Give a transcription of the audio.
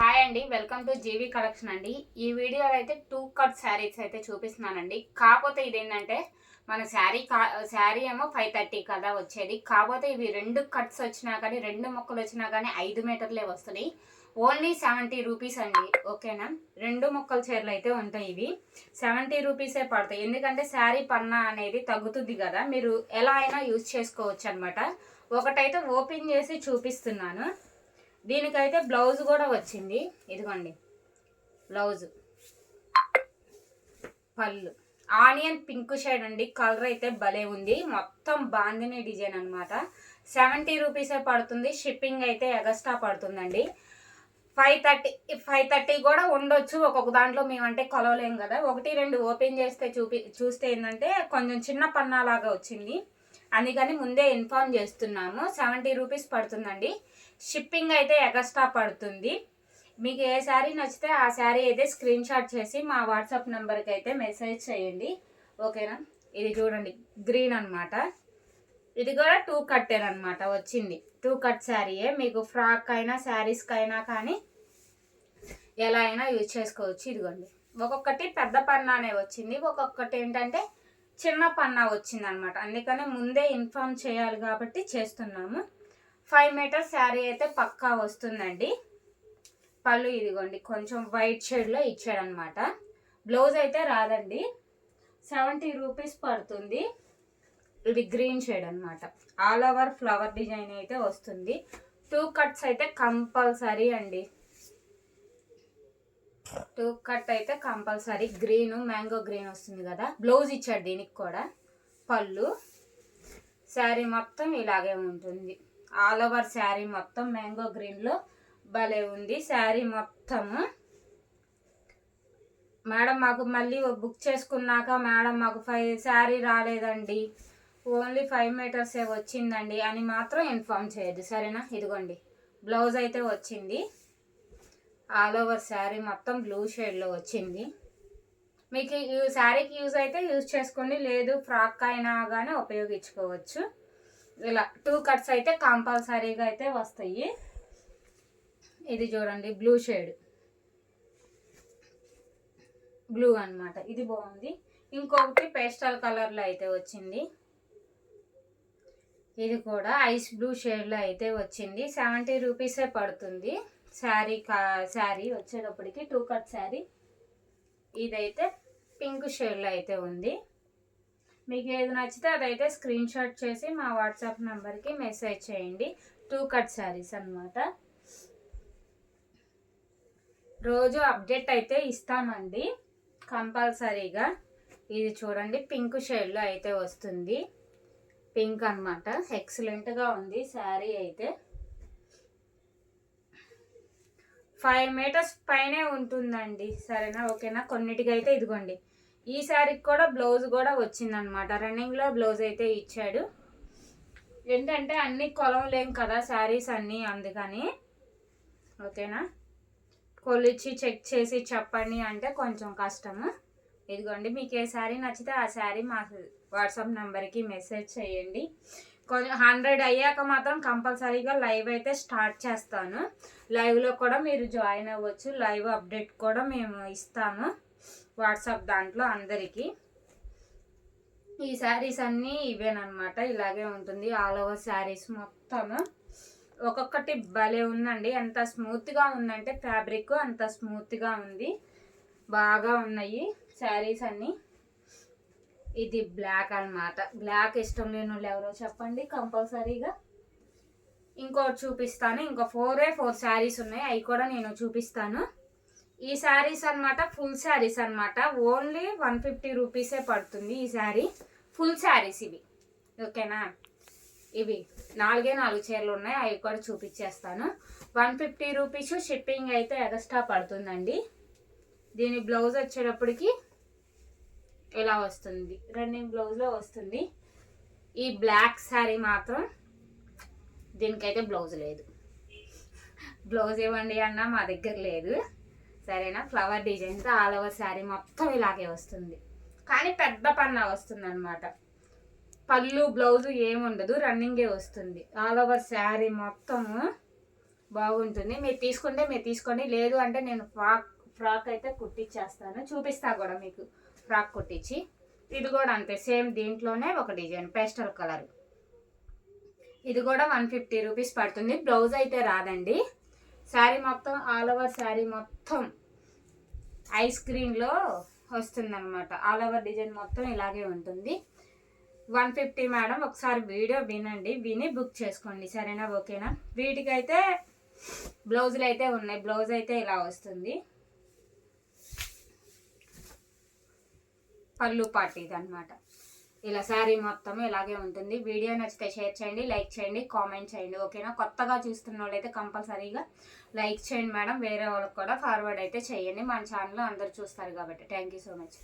Hi అండి welcome to G V collection అండి. ఈ వీడియోలో అయితే టూ కట్ శారీస్ అయితే చూపిస్తున్నానండి. కాకపోతే ఇదేంటంటే మన శారీ కా శారీ ఏమో ఫైవ్ థర్టీ కదా వచ్చేది. కాకపోతే ఇవి రెండు కట్స్ వచ్చినా కానీ రెండు మొక్కలు వచ్చినా కానీ ఐదు మీటర్లే వస్తున్నాయి. ఓన్లీ సెవెంటీ రూపీస్ అండి ఓకేనా? రెండు మొక్కల చీరలు అయితే ఉంటాయి ఇవి. సెవెంటీ రూపీసే పడతాయి. ఎందుకంటే శారీ పన్నా అనేది తగ్గుతుంది కదా. మీరు ఎలా అయినా యూజ్ చేసుకోవచ్చు అనమాట ఒకటైతే ఓపెన్ చేసి చూపిస్తున్నాను. దీనికైతే బ్లౌజ్ కూడా వచ్చింది. ఇదిగోండి. బ్లౌజ్. పళ్ళు. ఆనియన్ పింక్ షేడ్ అండి. కలర్ అయితే భలే ఉంది. మొత్తం బాందిని డిజైన్ అనమాట సెవెంటీ రూపీసే పడుతుంది. షిప్పింగ్ అయితే ఎగస్ట్రా పడుతుందండి. ఫైవ్ థర్టీ ఫైవ్ థర్టీ కూడా ఉండొచ్చు. ఒక్కొక్క దాంట్లో మేమంటే కొలవలేము కదా. ఒకటి రెండు ఓపెన్ చేస్తే చూపి చూస్తే ఏంటంటే కొంచెం చిన్న పన్నా లాగా వచ్చింది. అందుకని ముందే ఇన్ఫార్మ్ చేస్తున్నాము. సెవెంటీ రూపీస్ పడుతుందండి. షిప్పింగ్ అయితే ఎగస్ట్రా పడుతుంది. మీకు ఏ శారీ నచ్చితే ఆ శారీ అయితే స్క్రీన్ షాట్ చేసి మా వాట్సాప్ నెంబర్కి అయితే మెసేజ్ చేయండి. ఓకేనా ఇది చూడండి. గ్రీన్ అనమాట ఇది కూడా టూ కట్టెన్ అనమాట వచ్చింది. టూ కట్ శారీయే మీకు ఫ్రాక్ అయినా శారీస్కి అయినా కానీ ఎలా అయినా యూజ్ చేసుకోవచ్చు. ఇదిగోండి. ఒక్కొక్కటి పెద్ద పన్నానే వచ్చింది. ఒక్కొక్కటి ఏంటంటే చిన్న పన్నా వచ్చిందనమాట. అందుకనే అందుకని ముందే ఇన్ఫామ్ చేయాలి కాబట్టి చేస్తున్నాము. ఫైవ్ మీటర్ శారీ అయితే పక్కా వస్తుందండి. పళ్ళు ఇదిగోండి కొంచెం వైట్ షేడ్లో ఇచ్చాడనమాట. బ్లౌజ్ అయితే రాదండి. సెవెంటీ రూపీస్ పడుతుంది. ఇది గ్రీన్ షేడ్ అనమాట. ఆల్ ఓవర్ ఫ్లవర్ డిజైన్ అయితే వస్తుంది. టూ కట్స్ అయితే కంపల్సరీ అండి. టూ కట్ అయితే కంపల్సరీ గ్రీన్ మ్యాంగో గ్రీన్ వస్తుంది కదా. బ్లౌజ్ ఇచ్చాడు దీనికి కూడా. పళ్ళు. శారీ మొత్తం ఇలాగే ఉంటుంది. ఆల్ ఓవర్ శారీ మొత్తం మ్యాంగో గ్రీన్లో భలే ఉంది. శారీ మొత్తము. మేడం మాకు మళ్ళీ బుక్ చేసుకున్నాక మేడం మాకు ఫైవ్ శారీ రాలేదండి. ఓన్లీ ఫైవ్ మీటర్సే వచ్చిందండి అని మాత్రం ఇన్ఫామ్ చేయొద్దు. సరేనా? ఇదిగోండి. బ్లౌజ్ అయితే వచ్చింది. ఆల్ ఓవర్ శారీ మొత్తం బ్లూ షేడ్లో వచ్చింది. మీకు ఈ శారీకి యూజ్ అయితే యూజ్ చేసుకోండి. లేదు ఫ్రాక్ అయినా కానీ ఉపయోగించుకోవచ్చు. ఇలా టూ కట్స్ అయితే కంపల్సరీగా అయితే వస్తాయి. ఇది చూడండి బ్లూ షేడ్. బ్లూ అనమాట ఇది బాగుంది. ఇంకొకటి పేస్టల్ కలర్లో అయితే వచ్చింది. ఇది కూడా ఐస్ బ్లూ షేడ్లో అయితే వచ్చింది. సెవెంటీ రూపీసే పడుతుంది. శారీ కా శారీ వచ్చేటప్పటికి టూ కట్ శారీ. ఇదైతే పింక్ షేడ్లో అయితే ఉంది. మీకు ఏది నచ్చితే అదైతే స్క్రీన్ షాట్ చేసి మా వాట్సాప్ నెంబర్కి మెసేజ్ చేయండి. టూ కట్ శారీస్ అనమాట రోజు అప్డేట్ అయితే ఇస్తామండి కంపల్సరీగా. ఇది చూడండి పింక్ షేడ్లో అయితే వస్తుంది. పింక్ అనమాట ఎక్సలెంట్గా ఉంది శారీ అయితే. ఫైవ్ మీటర్స్ పైనే ఉంటుందండి సరేనా? ఓకేనా? కొన్నిటికి అయితే ఇదిగోండి. ఈ శారీకి కూడా బ్లౌజ్ కూడా వచ్చిందనమాట. రన్నింగ్లో బ్లౌజ్ అయితే ఇచ్చాడు. ఏంటంటే అన్ని కొలవలేం కదా శారీస్ అన్నీ అందుకని. ఓకేనా? కొలిచి చెక్ చేసి చెప్పండి అంటే కొంచెం కష్టము. ఇదిగోండి మీకు ఏ శారీ నచ్చితే ఆ శారీ మా వాట్సాప్ నెంబర్కి మెసేజ్ చేయండి. కొంచెం హండ్రెడ్ అయ్యాక మాత్రం కంపల్సరీగా లైవ్ అయితే స్టార్ట్ చేస్తాను. లైవ్లో కూడా మీరు జాయిన్ అవ్వచ్చు. లైవ్ అప్డేట్ కూడా మేము ఇస్తాము వాట్సాప్ దాంట్లో అందరికీ. ఈ శారీస్ అన్నీ ఇవేనమాట ఇలాగే ఉంటుంది. ఆల్ ఓవర్ శారీస్ మొత్తము. ఒక్కొక్కటి భలే ఉందండి. ఎంత స్మూత్గా ఉందంటే ఫ్యాబ్రిక్ అంత స్మూత్గా ఉంది. బాగా ఉన్నాయి శారీస్ అన్నీ. ఇది బ్లాక్ అనమాట బ్లాక్ ఇష్టం లేని వాళ్ళు ఎవరో చెప్పండి కంపల్సరీగా. ఇంకోటి చూపిస్తాను. ఇంకో ఫోరే ఫోర్ శారీస్ ఉన్నాయి. అవి కూడా నేను చూపిస్తాను. ఈ శారీస్ అనమాట ఫుల్ శారీస్ అనమాట ఓన్లీ వన్ ఫిఫ్టీ రూపీసే పడుతుంది ఈ శారీ ఫుల్ శారీస్ ఇవి. ఓకేనా? ఇవి. నాలుగే నాలుగు చీరలు ఉన్నాయి. అవి కూడా చూపించేస్తాను. వన్ ఫిఫ్టీ రూపీస్ షిప్పింగ్ అయితే ఎక్స్ట్రా పడుతుందండి. దీని బ్లౌజ్ వచ్చేటప్పటికి ఇలా వస్తుంది? రన్నింగ్ బ్లౌజ్లో వస్తుంది. ఈ బ్లాక్ శారీ మాత్రం దీనికైతే బ్లౌజ్ లేదు. బ్లౌజ్ ఇవ్వండి అన్న మా దగ్గర లేదు. సరేనా? ఫ్లవర్ డిజైన్తో ఆల్ ఓవర్ శారీ మొత్తం ఇలాగే వస్తుంది. కానీ పెద్ద పన్నా వస్తుంది అనమాట పళ్ళు బ్లౌజ్ ఏముండదు రన్నింగే వస్తుంది. ఆల్ ఓవర్ శారీ మొత్తము బాగుంటుంది. మీరు తీసుకుంటే మీరు తీసుకోండి. లేదు అంటే నేను ఫ్రాక్ ఫ్రాక్ అయితే కుట్టించేస్తాను చూపిస్తా కూడా మీకు. ఫ్రాక్ కుట్టించి ఇది కూడా అంతే సేమ్ దీంట్లోనే ఒక డిజైన్ పేస్టల్ కలర్. ఇది కూడా వన్ ఫిఫ్టీ రూపీస్ పడుతుంది. బ్లౌజ్ అయితే రాదండి. శారీ మొత్తం ఆల్ ఓవర్ శారీ మొత్తం ఐస్ క్రీమ్లో వస్తుందన్నమాట. ఆల్ ఓవర్ డిజైన్ మొత్తం ఇలాగే ఉంటుంది. వన్ ఫిఫ్టీ మేడం ఒకసారి వీడియో వినండి. విని బుక్ చేసుకోండి. సరేనా? ఓకేనా? వీటికైతే బ్లౌజులు అయితే ఉన్నాయి. బ్లౌజ్ అయితే ఇలా వస్తుంది. పళ్ళు పాటిది అనమాట ఇలా శారీ మొత్తం ఇలాగే ఉంటుంది. వీడియో నచ్చితే షేర్ చేయండి లైక్ చేయండి కామెంట్ చేయండి. ఓకేనా? కొత్తగా చూస్తున్న వాళ్ళైతే కంపల్సరీగా లైక్ చేయండి మేడం. వేరే వాళ్ళకి కూడా ఫార్వర్డ్ అయితే చేయండి. మన ఛానల్ అందరు చూస్తారు కాబట్టి. Thank you so much.